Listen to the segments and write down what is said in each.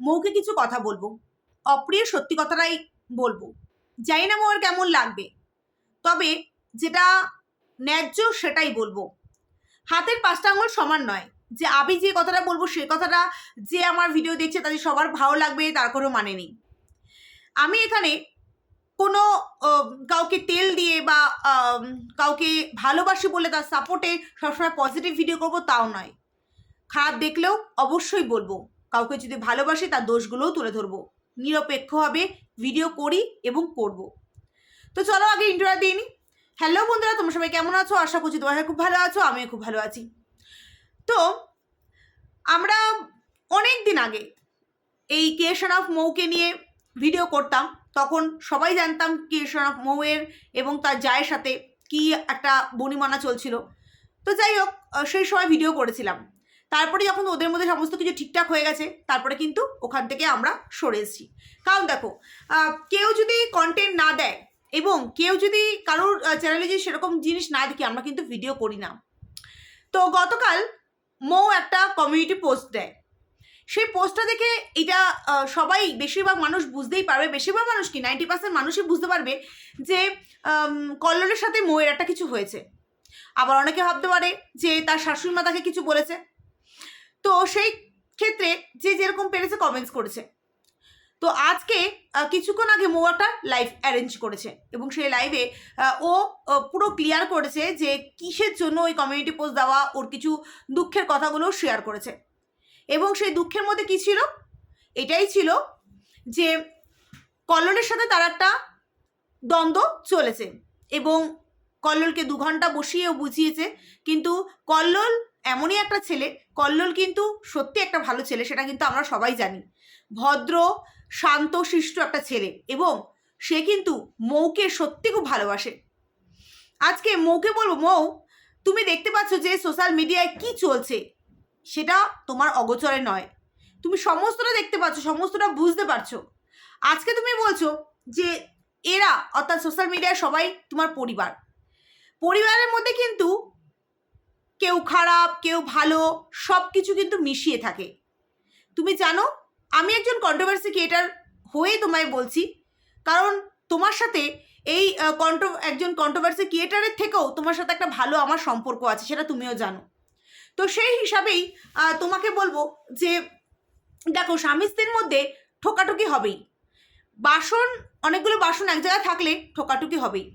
মৌকে কিছু কথা বলব। অপ্রিয় সত্যি কথাটাই বলব। জানি না মৌয়ের কেমন লাগবে। তবে যেটা ন্যায্য সেটাই বলব। হাতের পাঁচটা আঙুল সমান নয়। যে আমি যে কথাটা বলব সে কথাটা যে আমার ভিডিও দেখছে তাদের সবার ভালো লাগবে, তার কোনো মানে নেই। আমি এখানে কোনো কাউকে তেল দিয়ে বা কাউকে ভালোবাসি বলে তার সাপোর্টে সবসময় পজিটিভ ভিডিও করব, তাও নয়। খারাপ দেখলেও অবশ্যই বলব। কাউকে যদি ভালোবাসে তার দোষগুলোও তুলে ধরবো। নিরপেক্ষভাবে ভিডিও করি এবং করব। তো চলো আগে ইন্টারভিউ দিই নি। হ্যালো বন্ধুরা, তোমরা সবাই কেমন আছো? আশা করছি তোমরা খুব ভালো আছো, আমিও খুব ভালো আছি। তো আমরা অনেক দিন আগে এই ক্রিয়েশন অফ মৌকে নিয়ে ভিডিও করতাম। তখন সবাই জানতাম ক্রিয়েশন অফ মৌয়ের এবং তার জায়ের সাথে কি একটা বনিমানা চলছিল। তো যাই হোক সেই সময় ভিডিও করেছিলাম। তারপরে যখন ওদের মধ্যে সমস্ত কিছু ঠিকঠাক হয়ে গেছে, তারপরে কিন্তু ওখান থেকে আমরা সরে এসেছি। কারণ দেখো কেউ যদি কন্টেন্ট না দেয় এবং কেউ যদি কারোর চ্যানেলে যদি সেরকম জিনিস না দেখি, আমরা কিন্তু ভিডিও করি না। তো গতকাল মৌ একটা কমিউনিটি পোস্ট দেয়। সেই পোস্টটা দেখে এটা সবাই বেশিরভাগ মানুষ বুঝতেই পারবে, বেশিরভাগ মানুষ কি নাইনটি পার্সেন্ট মানুষই বুঝতে পারবে যে কল্লোলের সাথে মৌয়ের একটা কিছু হয়েছে। আবার অনেকে ভাবতে পারে যে তার শাশুড়ি মা তাকে কিছু বলেছে। তো সেই ক্ষেত্রে যে যেরকম পেরেছে কমেন্টস করেছে। তো আজকে কিছুক্ষণ আগে মৌ একটা লাইভ অ্যারেঞ্জ করেছে এবং সেই লাইভে ও পুরো ক্লিয়ার করেছে যে কিসের জন্য ওই কমিউনিটি পোস্ট দেওয়া, ওর কিছু দুঃখের কথাগুলো শেয়ার করেছে। এবং সেই দুঃখের মধ্যে কি ছিল? এটাই ছিল যে কল্লোলের সাথে তার একটা দ্বন্দ্ব চলেছে এবং কল্লোলকে দু ঘণ্টা বসিয়েও বুঝিয়েছে, কিন্তু কল্লোল এমনই একটা ছেলে কল্লোল কিন্তু সত্যি একটা ভালো ছেলে, সেটা কিন্তু আমরা সবাই জানি। ভদ্র, শান্ত, শিষ্ট একটা ছেলে এবং সে কিন্তু মৌকে সত্যি খুব ভালোবাসে। আজকে মৌকে বলব, মৌ, তুমি দেখতে পাচ্ছ যে সোশ্যাল মিডিয়ায় কি চলছে? সেটা তোমার অগোচরে নয়। তুমি সমস্তটা দেখতে পাচ্ছ, সমস্তটা বুঝতে পারছ। আজকে তুমি বলছো যে এরা, অর্থাৎ সোশ্যাল মিডিয়ায় সবাই তোমার পরিবার। পরিবারের মধ্যে কিন্তু কেউ খারাপ, কেউ ভালো সব কিছু কিন্তু মিশিয়ে থাকে। তুমি জানো, আমি একজন কন্ট্রোভার্সি ক্রিয়েটার হয়ে তোমায় বলছি, কারণ তোমার সাথে এই কন্ট্রো একজন কন্ট্রোভার্সি ক্রিয়েটারের থেকেও তোমার সাথে একটা ভালো আমার সম্পর্ক আছে, সেটা তুমিও জানো। তো সেই হিসাবেই তোমাকে বলব যে, দেখো স্বামী স্ত্রীর মধ্যে ঠোকাঠুকি হবেই। বাসন, অনেকগুলো বাসন এক জায়গায় থাকলে ঠোকাঠুকি হবেই।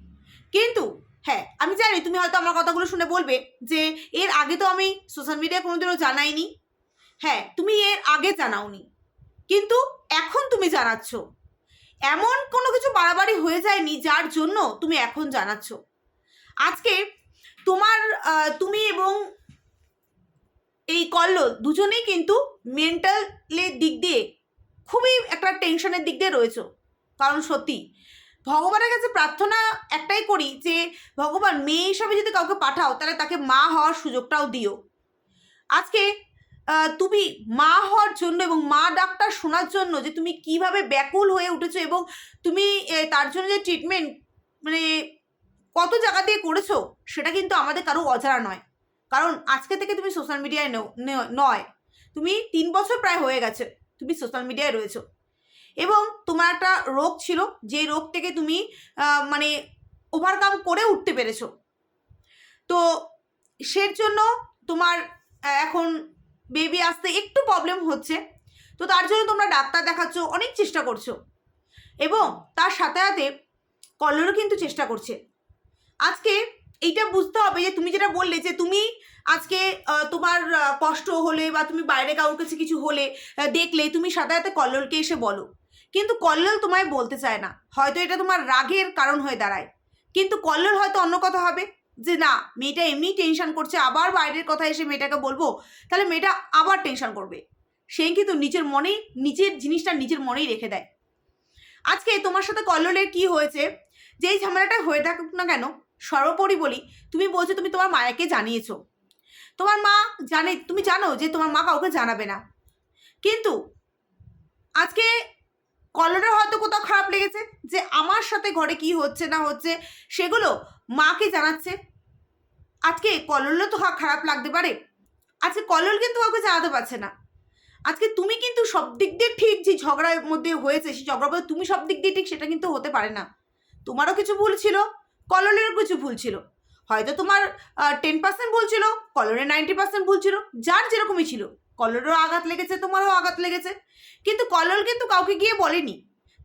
কিন্তু হ্যাঁ আমি জানি তুমি হয়তো আমার কথাগুলো শুনে বলবে যে এর আগে তো আমি সোশ্যাল মিডিয়ায় কোনোদিনও জানাইনি। হ্যাঁ তুমি এর আগে জানাওনি। কিন্তু এখন তুমি জানাচ্ছ। এমন কোনো কিছু বাড়াবাড়ি হয়ে যায়নি যার জন্য তুমি এখন জানাচ্ছ। আজকে তোমার তুমি এবং এই কল্লোল দুজনেই কিন্তু মেন্টালের দিক দিয়ে খুবই একটা টেনশনের দিক দিয়ে রয়েছে। কারণ সত্যি ভগবানের কাছে প্রার্থনা একটাই করি যে, ভগবান মেয়ে হিসাবে যদি কাউকে পাঠাও, তাহলে তাকে মা হওয়ার সুযোগটাও দিও। আজকে তুমি মা হওয়ার জন্য এবং মা ডাক্তার শোনার জন্য যে তুমি কীভাবে ব্যাকুল হয়ে উঠেছো এবং তুমি তার জন্য যে ট্রিটমেন্ট মানে কত জায়গা দিয়ে করেছ, সেটা কিন্তু আমাদের কারও অজানা নয়। কারণ আজকে থেকে তুমি সোশ্যাল মিডিয়ায় নয়। তুমি তিন বছর প্রায় হয়ে গেছে, তুমি সোশ্যাল মিডিয়ায় রয়েছো। এবং তোমার একটা রোগ ছিল যে রোগ থেকে তুমি মানে ওভারকাম করে উঠতে পেরেছ। তো সের জন্য তোমার এখন বেবি আসতে একটু প্রবলেম হচ্ছে। তো তার জন্য তোমরা ডাক্তার দেখাচ্ছ, অনেক চেষ্টা করছ। এবং তার সাথে সাথে কল্লোরও কিন্তু চেষ্টা করছে। আজকে এইটা বুঝতে হবে যে তুমি যেটা বললে যে তুমি আজকে তোমার কষ্ট হলে বা তুমি বাইরে কারোর কাছে কিছু হলে দেখলে তুমি সাথে সাথে কল্লোলকে এসে বলো। কিন্তু কল্লোল তোমায় বলতে চায় না। হয়তো এটা তোমার রাগের কারণ হয়ে দাঁড়ায়। কিন্তু কল্লোল হয়তো অন্য কথা হবে। যে না, মেয়েটা এমনি টেনশন করছে, আবার বাইরের কথা এসে মেয়েটাকে বলব, তাহলে মেয়েটা আবার টেনশন করবে। সে কিন্তু নিজের মনেই, নিজের জিনিসটা নিজের মনেই রেখে দেয়। আজকে তোমার সাথে কল্লোলের কি হয়েছে? যেই ঝামেলাটা হয়ে থাকুক না কেন, সর্বোপরি বলি, তুমি বলছো তুমি তোমার মায়াকে জানিয়েছো। তোমার মা জানে, তুমি জানো যে তোমার মা কাউকে জানাবে না। কিন্তু আজকে কল্লোলের হয়তো কোথাও খারাপ লেগেছে যে আমার সাথে ঘরে কি হচ্ছে না হচ্ছে সেগুলো মাকে জানাচ্ছে। আজকে কল্লোলও তো খারাপ লাগতে পারে। আজকে কল্লোল কিন্তু কাউকে জানাতে পারছে না। আজকে তুমি কিন্তু সব দিক দিয়ে ঠিক যে ঝগড়ার মধ্যে হয়েছে সেই ঝগড়ার মধ্যে তুমি সব দিক দিয়ে ঠিক সেটা কিন্তু হতে পারে না। তোমারও কিছু ভুল ছিল, কললেরও কিছু ভুল ছিল। হয়তো তোমার টেন পার্সেন্ট ভুল ছিল কলরের নাইনটি পার্সেন্ট ভুল ছিল, যার যেরকমই ছিল। কলরেরও আঘাত লেগেছে, তোমারও আঘাত লেগেছে। কিন্তু কল্লোল কিন্তু কাউকে গিয়ে বলেনি।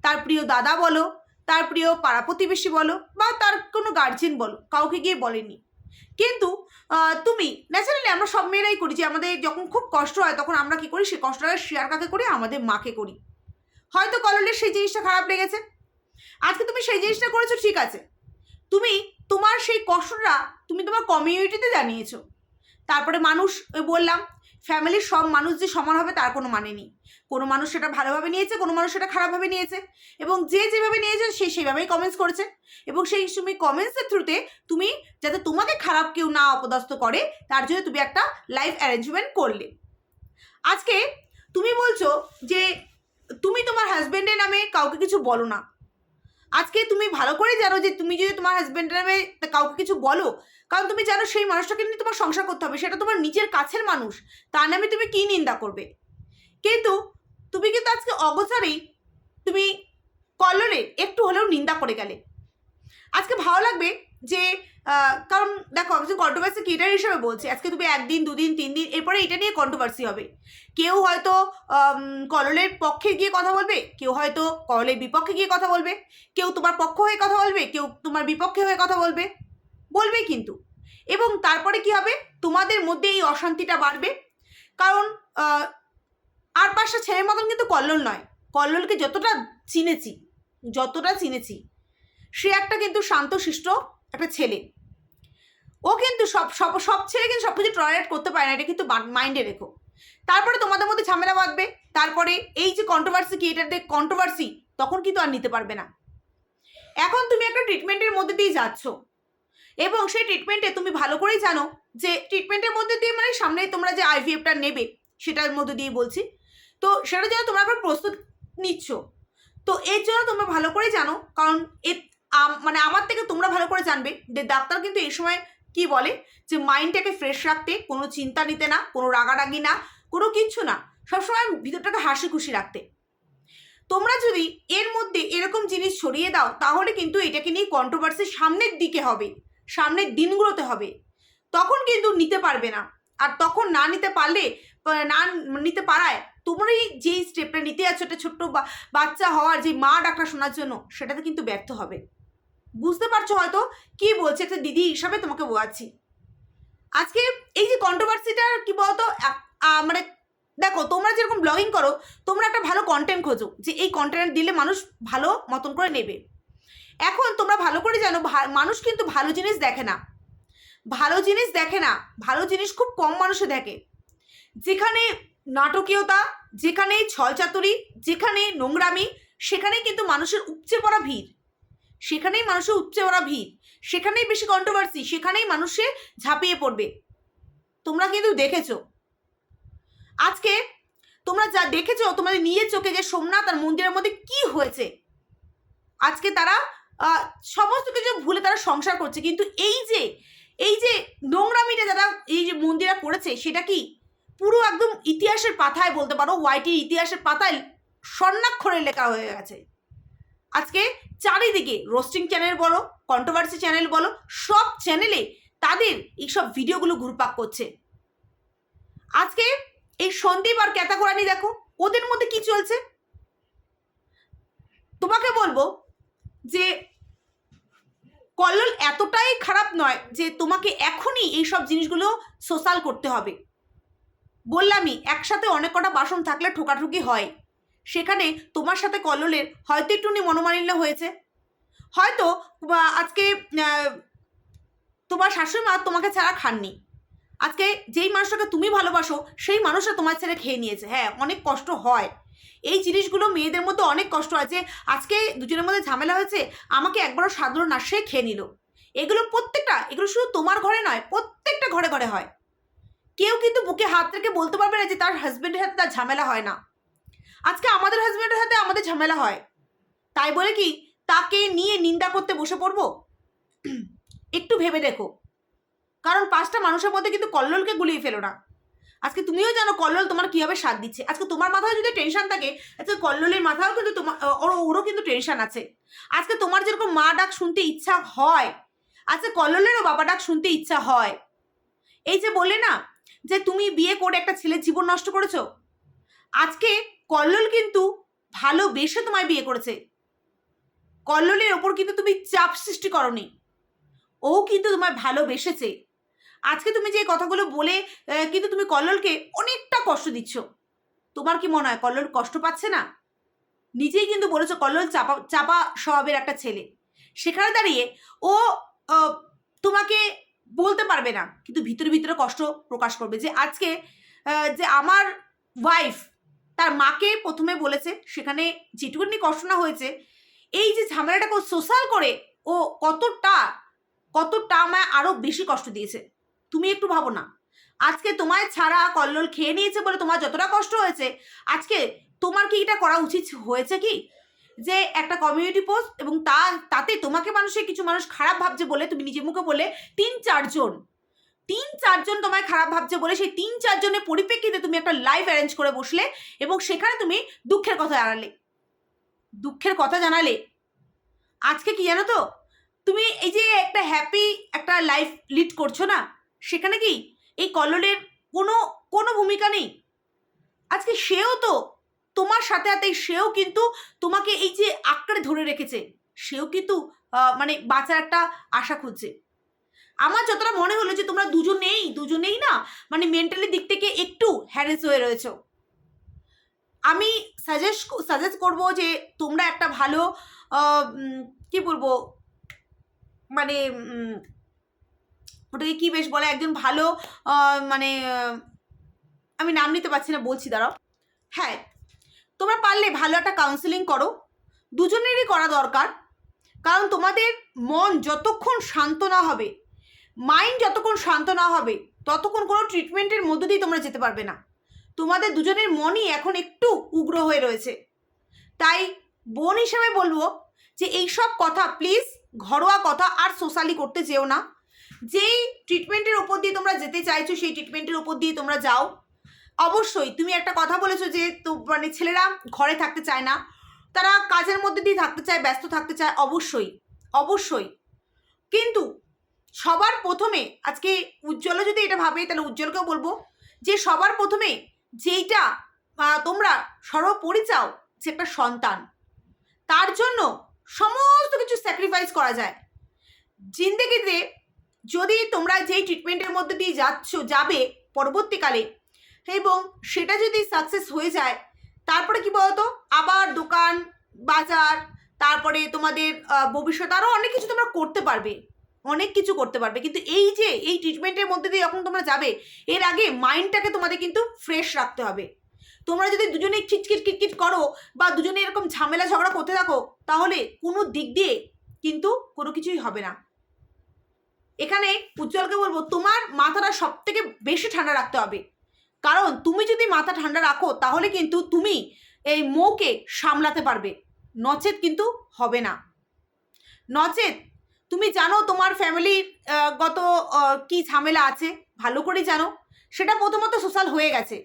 তার প্রিয় দাদা বলো, তার প্রিয় পাড়া প্রতিবেশী বলো, বা তার কোনো গার্জেন বলো, কাউকে গিয়ে বলেনি। কিন্তু তুমি ন্যাচারালি আমরা সব মেয়েরাই করি, যে আমাদের যখন খুব কষ্ট হয়, তখন আমরা কি করি? সেই কষ্টটা শেয়ার কাকে করি? আমাদের মাকে করি। হয়তো কললের সেই জিনিসটা খারাপ লেগেছে। আজকে তুমি সেই জিনিসটা করেছ, ঠিক আছে। তুমি তোমার সেই কষ্টটা তুমি তোমার কমিউনিটিতে জানিয়েছো। তারপরে মানুষ ওই বললাম ফ্যামিলির সব মানুষ যে সমান হবে তার কোনো মানে নেই। কোনো মানুষ সেটা ভালোভাবে নিয়েছে, কোনো মানুষ সেটা খারাপভাবে নিয়েছে। এবং যে যেভাবে নিয়েছে, সে সেইভাবেই কমেন্টস করেছে। এবং সেই তুমি কমেন্টসের থ্রুতে তুমি যাতে তোমাকে খারাপ কেউ না অপদস্থ করে, তার জন্য তুমি একটা লাইফ অ্যারেঞ্জমেন্ট করলে। আজকে তুমি বলছো যে তুমি তোমার হাজব্যান্ডের নামে কাউকে কিছু বলো না। আজকে তুমি ভালো করে জানো যে তুমি যদি তোমার হাজব্যান্ডের নামে কাউকে কিছু বলো কারণ তুমি জানো সেই মানুষটাকে নিয়ে তোমার সংসার করতে হবে সেটা তোমার নিজের কাছের মানুষ তার নামে তুমি কী নিন্দা করবে? কিন্তু তুমি কিন্তু আজকে অগোচারেই তুমি কল্লোলে একটু হলেও নিন্দা করে গেলে। আজকে ভালো লাগবে যে কারণ দেখো একজন কন্ট্রোভার্সি ক্রিয়েটার হিসেবে বলছি আজকে তুমি একদিন দুদিন তিন দিন এরপরে এটা নিয়ে কন্ট্রোভার্সি হবে। কেউ হয়তো আম, কললের পক্ষে গিয়ে কথা বলবে কেউ হয়তো কললের বিপক্ষে গিয়ে কথা বলবে কেউ তোমার পক্ষ হয়ে কথা বলবে কেউ তোমার বিপক্ষে হয়ে কথা বলবে। বলবে কিন্তু। এবং তারপরে কি হবে? তোমাদের মধ্যে এই অশান্তিটা বাড়বে। কারণ আর পাঁচটা ছেলের মতন কিন্তু কল্লোল নয়। কল্লোলকে যতটা চিনেছি যতটা চিনেছি, সে একটা কিন্তু শান্তশিষ্ট একটা ছেলে। ও কিন্তু সব সব সব ছেলে কিন্তু সব কিছু টলারেট করতে পারে না, এটা কিন্তু মাইন্ডে রেখো। তারপরে তোমাদের মধ্যে ঝামেলা বাঁধবে। তারপরে এই যে কন্ট্রোভার্সি ক্রিয়েটারদের কন্ট্রোভার্সি তখন কিন্তু আর নিতে পারবে না। এখন তুমি একটা ট্রিটমেন্টের মধ্যে দিয়ে যাচ্ছ। এবং সেই ট্রিটমেন্টে তুমি ভালো করেই জানো যে ট্রিটমেন্টের মধ্যে দিয়ে মানে সামনে তোমরা যে আইভিএফটা নেবে, সেটার মধ্যে দিয়ে বলছি। তো সেটার জন্য তোমরা আবার প্রস্তুত নিচ্ছ। তো এর জন্য তোমরা ভালো করে জানো, কারণ এ মানে আমার থেকে তোমরা ভালো করে জানবে যে ডাক্তার কিন্তু এই সময় কি বলে, যে মাইন্ডটাকে ফ্রেশ রাখতে কোনো চিন্তা নিতে না, কোনো রাগারাগি না, কোনো কিচ্ছু না, সবসময় ভিতরটাকে হাসি খুশি রাখতে। তোমরা যদি এর মধ্যে এরকম জিনিস ছড়িয়ে দাও, তাহলে কিন্তু এটাকে নিয়ে কন্ট্রোভার্সি সামনের দিকে হবে। সামনের দিনগুলোতে হবে। তখন কিন্তু নিতে পারবে না। আর তখন না নিতে পারলে না নিতে পারায় তোমরাই যেই স্টেপটা নিতে যাচ্ছ, একটা ছোট্ট বাচ্চা হওয়ার যে মা ডাকটা শোনার জন্য, সেটাতে কিন্তু ব্যর্থ হবে। বুঝতে পারছ হয়তো কি বলছে একটা দিদি হিসাবে তোমাকে বোঝাচ্ছি। আজকে এই যে কন্ট্রোভার্সিটার কি বলতো মানে দেখো, তোমরা যেরকম ব্লগিং করো, তোমরা একটা ভালো কন্টেন্ট খোঁজো, যে এই কন্টেন্ট দিলে মানুষ ভালো মতন করে নেবে। এখন তোমরা ভালো করে জানো মানুষ কিন্তু ভালো জিনিস দেখে না। ভালো জিনিস দেখে না, ভালো জিনিস খুব কম মানুষে দেখে। যেখানে নাটকীয়তা, যেখানে ছলচাতুরি, যেখানে নোংরামি, সেখানেই কিন্তু মানুষের উপচে পড়া ভিড়। সেখানেই মানুষের উপচে পড়া ভিড়। সেখানেই বেশি কন্ট্রোভার্সি সেখানেই মানুষে ঝাঁপিয়ে পড়বে। তোমরা কিন্তু দেখেছ। আজকে তোমরা যা দেখেছ, তোমাদের নিজের চোখে যে সোমনাথ আর মন্দিরের মধ্যে কি হয়েছে? আজকে তারা সমস্ত কিছু ভুলে তারা সংসার করছে। কিন্তু এই যে এই যে নোংরামিটা যারা এই যে মন্দিরা করেছে, সেটা কি পুরো একদম ইতিহাসের পাতায় বলতে পারো ওয়াইটির ইতিহাসের পাতায় স্বর্ণাক্ষরে লেখা হয়ে গেছে। আজকে চারিদিকে রোস্টিং চ্যানেল বলো কন্ট্রোভার্সি চ্যানেল বলো, সব চ্যানেলে তাদের এইসব ভিডিওগুলো ঘুরপাক করছে। আজকে এই সন্দীপ আর ক্যাতাগোরানি দেখো, ওদের মধ্যে কি চলছে? তোমাকে বলব যে কল্লোল এতটাই খারাপ নয় যে তোমাকে এখনই এই সব জিনিসগুলো সোশ্যাল করতে হবে। বললামই, একসাথে অনেক কটা বাসন থাকলে ঠোকাঠুকি হয়। সেখানে তোমার সাথে কল্লোলের হয়তো একটুনি মনোমালিন্য হয়েছে। হয়তো আজকে তোমার শাশুড়ি মা তোমাকে ছাড়া খাননি। আজকে যেই মানুষটাকে তুমি ভালোবাসো, সেই মানুষটা তোমার ছেড়ে খেয়ে নিয়েছে। হ্যাঁ অনেক কষ্ট হয়। এই জিনিসগুলো মেয়েদের মধ্যে অনেক কষ্ট আছে আজকে দুজনের মধ্যে ঝামেলা হয়েছে, আমাকে একবারও সাধারণ না, সে খেয়ে নিল। এগুলো প্রত্যেকটা, এগুলো শুধু তোমার ঘরে নয়, প্রত্যেকটা ঘরে ঘরে হয়। কেউ কিন্তু বুকে হাত রেখে বলতে পারবে না যে তার হাজব্যান্ডের সাথে তার ঝামেলা হয় না। আজকে আমাদের হাজবেন্ডের সাথে আমাদের ঝামেলা হয়। তাই বলে কি, তাকে নিয়ে নিন্দা করতে বসে পড়ব? একটু ভেবে দেখো। কারণ পাঁচটা মানুষের মধ্যে কিন্তু কল্লোলকে গুলিয়ে ফেলো না। আজকে তুমিও জানো কল্লোল তোমার কীভাবে সাথ দিচ্ছে। আজকে তোমার মাথায় যদি টেনশন থাকে, আজকে কল্লোলের মাথাও কিন্তু তোমার ওর ওরও কিন্তু টেনশন আছে। আজকে তোমার যেরকম মা ডাক শুনতে ইচ্ছা হয়, আজকে কল্লোলেরও বাবা ডাক শুনতে ইচ্ছা হয়। এই যে বলে না, যে তুমি বিয়ে করে একটা ছেলের জীবন নষ্ট করেছ, আজকে কল্লোল কিন্তু ভালোবেসে তোমায় বিয়ে করেছে। কল্লোলের ওপর কিন্তু তুমি চাপ সৃষ্টি করনি। ও কিন্তু তোমায় ভালোবেসেছে। আজকে তুমি যে কথাগুলো বলে কিন্তু তুমি কল্লোলকে অনেকটা কষ্ট দিচ্ছ। তোমার কি মনে হয় কল্লোল কষ্ট পাচ্ছে না? নিজেই কিন্তু বলেছ কল্লোল চাপা চাপা স্বভাবের একটা ছেলে। সেখানে দাঁড়িয়ে ও তোমাকে বলতে পারবে না, কিন্তু ভিতরে ভিতরে কষ্ট প্রকাশ করবে যে আজকে যে আমার ওয়াইফ তার মাকে প্রথমে বলেছে, সেখানে যেটুকুনি কষ্ট না হয়েছে, এই যে ঝামেলাটাকে সোশ্যাল করে ও কতটা কতটা আমায় আরও বেশি কষ্ট দিয়েছে। তুমি একটু ভাবো না। আজকে তোমায় ছাড়া কল্লোল খেয়ে নিয়েছে বলে তোমার যতটা কষ্ট হয়েছে, আজকে তোমার কি এটা করা উচিত হয়েছে কি? যে একটা কমিউনিটি পোস্ট এবং তা, তাতে তোমাকে মানুষে কিছু মানুষ খারাপ ভাবছে বলে, তুমি নিজের মুখে বলে তিন চারজন তিন চারজন তোমায় খারাপ ভাবছে বলে সেই তিন চারজনের পরিপ্রেক্ষিতে তুমি একটা লাইভ অ্যারেঞ্জ করে বসলে এবং সেখানে তুমি দুঃখের কথা জানালে। দুঃখের কথা জানালে। আজকে কি জানো তো? তুমি এই যে একটা হ্যাপি একটা লাইফ লিড করছ না সেখানে কি এই কল্লোলের কোনো কোনো ভূমিকা নেই? আজকে সেও তো তোমার সাথে সাথে সেও কিন্তু তোমাকে এই যে আঁকড়ে ধরে রেখেছে, সেও কিন্তু মানে বাঁচার একটা আশা খুঁজছে। আমার যতটা মনে হলো যে তোমরা দুজনেই দুজনেই না মানে মেন্টালি দিক থেকে একটু হ্যারেস হয়ে রয়েছো। আমি সাজেস্ট সাজেস্ট করব যে তোমরা একটা ভালো কি বলব মানে ওটাকে কি বেশ বলে? একজন ভালো মানে আমি নাম নিতে পারছি না, বলছি, দাঁড়াও। হ্যাঁ তোমরা পারলে ভালো একটা কাউন্সিলিং করো। দুজনেরই করা দরকার। কারণ তোমাদের মন যতক্ষণ শান্ত না হবে মাইন্ড যতক্ষণ শান্ত না হবে, ততক্ষণ কোনো ট্রিটমেন্টের মধ্য দিয়ে তোমরা যেতে পারবে না। তোমাদের দুজনের মনই এখন একটু উগ্র হয়ে রয়েছে। তাই বোন হিসেবে বলব যে, এইসব কথা প্লিজ ঘরোয়া কথা আর সোশ্যালি করতে যেও না। যেই ট্রিটমেন্টের ওপর দিয়ে তোমরা যেতে চাইছো, সেই ট্রিটমেন্টের ওপর দিয়ে তোমরা যাও। অবশ্যই, তুমি একটা কথা বলেছ যে তো মানে ছেলেরা ঘরে থাকতে চায় না, তারা কাজের মধ্যে দিয়ে থাকতে চায়, ব্যস্ত থাকতে চায়, অবশ্যই অবশ্যই। কিন্তু সবার প্রথমে, আজকে উজ্জ্বলও যদি এটা ভাবে, তাহলে উজ্জ্বলকেও বলব যে সবার প্রথমে যেইটা তোমরা সর্বোপরি চাও যে একটা সন্তান, তার জন্য সমস্ত কিছু স্যাক্রিফাইস করা যায়। জিন্দেগিতে যদি তোমরা যেই ট্রিটমেন্টের মধ্যে দিয়ে যাচ্ছ যাবে পরবর্তীকালে এবং সেটা যদি সাকসেস হয়ে যায় তারপরে কি বলতো? আবার দোকান বাজার তারপরে তোমাদের আহ, ভবিষ্যৎ আরও অনেক কিছু তোমরা করতে পারবে। অনেক কিছু করতে পারবে। কিন্তু এই যে এই ট্রিটমেন্টের মধ্যে দিয়ে যখন তোমরা যাবে এর আগে মাইন্ডটাকে তোমাদের কিন্তু ফ্রেশ রাখতে হবে। তোমরা যদি দুজনে খিটখিট খিটখিট করো বা দুজনে এরকম ঝামেলা ঝগড়া করতে থাকো তাহলে কোনো দিক দিয়ে কিন্তু কোনো কিছুই হবে না। এখানে উজ্জ্বলকে বলব, তোমার মাথাটা সব থেকে বেশি ঠান্ডা রাখতে হবে। কারণ তুমি যদি মাথা ঠান্ডা রাখো, তাহলে কিন্তু তুমি এই মৌকে সামলাতে পারবে। নচেত কিন্তু হবে না। নচেত, তুমি জানো তোমার ফ্যামিলির গত কি ঝামেলা আছে? ভালো করে জানো। সেটা প্রথমত সোশ্যাল হয়ে গেছে।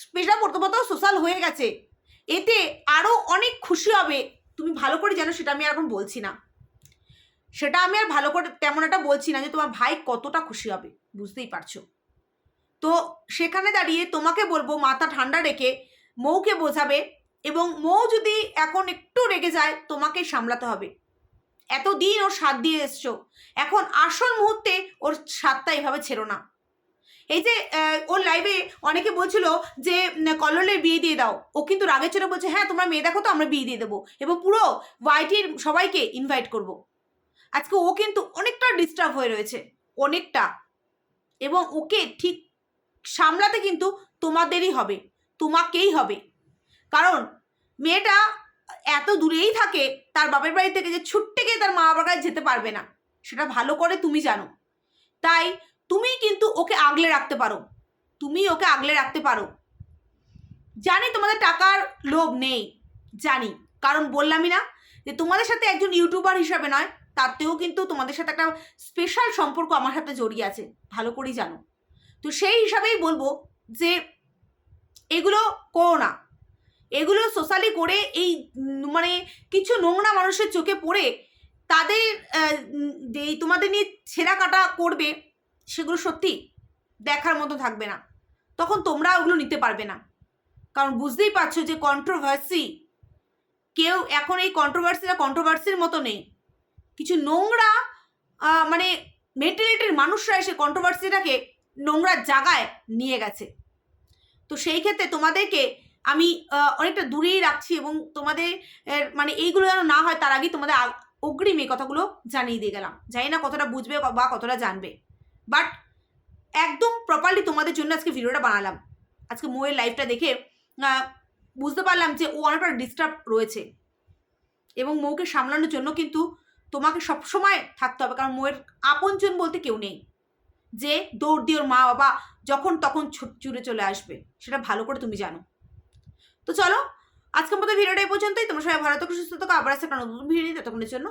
সেটা প্রথমত সোশ্যাল হয়ে গেছে। এতে আরও অনেক খুশি হবে। তুমি ভালো করে জানো, সেটা আমি এখন বলছি না। সেটা আমি আর ভালো করে তেমন একটা বলছি না যে তোমার ভাই কতটা খুশি হবে, বুঝতেই পারছ? তো সেখানে দাঁড়িয়ে তোমাকে বলব, মাথা ঠান্ডা রেখে মৌকে বোঝাবে এবং মৌ যদি এখন একটু রেগে যায় তোমাকে সামলাতে হবে। এতদিন ওর সাথ দিয়ে এসছো, এখন আসল মুহূর্তে ওর সাথটা এভাবে ছেড়ো না। এই যে ওর লাইভে অনেকে বলছিল যে কল্লোলের বিয়ে দিয়ে দাও। ও কিন্তু রাগের চড়ে বলছে হ্যাঁ তোমরা মেয়ে দেখো তো, আমরা বিয়ে দিয়ে দেবো। এবং পুরো ওয়াইটির সবাইকে ইনভাইট করব। আজকে ও কিন্তু অনেকটা ডিস্টার্ব হয়ে রয়েছে, অনেকটা। এবং ওকে ঠিক সামলাতে কিন্তু তোমাদেরই হবে, তোমাকেই হবে। কারণ মেয়েটা এত দূরেই থাকে, তার বাপের বাড়ি থেকে যে ছুট্টে গিয়ে তার মা বাবার কাছে যেতে পারবে না, সেটা ভালো করে তুমি জানো। তাই তুমি কিন্তু ওকে আগলে রাখতে পারো, তুমি ওকে আগলে রাখতে পারো। জানি তোমাদের টাকার লোভ নেই, জানি। কারণ বললামই না যে তোমাদের সাথে একজন ইউটিউবার হিসাবে নয় তাতেও কিন্তু তোমাদের সাথে একটা স্পেশাল সম্পর্ক আমার সাথে জড়িয়ে আছে, ভালো করেই জানো। তো সেই হিসাবেই বলব যে এগুলো করো না। এগুলো সোশ্যালি করে এই মানে কিছু নোংরা মানুষের চোখে পড়ে তাদের যে তোমাদের নিয়ে ছেঁড়া কাটা করবে, সেগুলো সত্যি দেখার মতো থাকবে না। তখন তোমরা ওগুলো নিতে পারবে না। কারণ বুঝতেই পারছ যে কন্ট্রোভার্সি কেউ এখন এই কন্ট্রোভার্সিটা কন্ট্রোভার্সির মতো নেই। কিছু নোংরা মানে মেন্টালিটির মানুষরা এসে কন্ট্রোভার্সিটাকে নোংরা জায়গায় নিয়ে গেছে। তো সেই ক্ষেত্রে তোমাদেরকে আমি অনেকটা দূরেই রাখছি এবং তোমাদের মানে এইগুলো যেন না হয়, তার আগেই তোমাদের অগ্রিম এই কথাগুলো জানিয়ে দিয়ে গেলাম। জানি না কতটা বুঝবে বা কতটা জানবে। বাট একদম প্রপারলি তোমাদের জন্য আজকে ভিডিওটা বানালাম। আজকে মোয়ের লাইফটা দেখে বুঝতে পারলাম যে ও অনেকটা ডিস্টার্ব রয়েছে। এবং মৌকে সামলানোর জন্য কিন্তু তোমাকে সবসময় থাকতে হবে, কারণ মোয়ের আপনজন বলতে কেউ নেই। যে দৌড় দিয়ে ওর মা বাবা, যখন তখন চুরে চলে আসবে, সেটা ভালো করে তুমি জানো। তো চলো, আজকের মতো ভিডিওটা এই পর্যন্তই, তোমরা সবাই ভালো থাকো, সুস্থ থাকো, আবার আসে একটা নতুন ভিডিও নিয়ে ততক্ষণের জন্য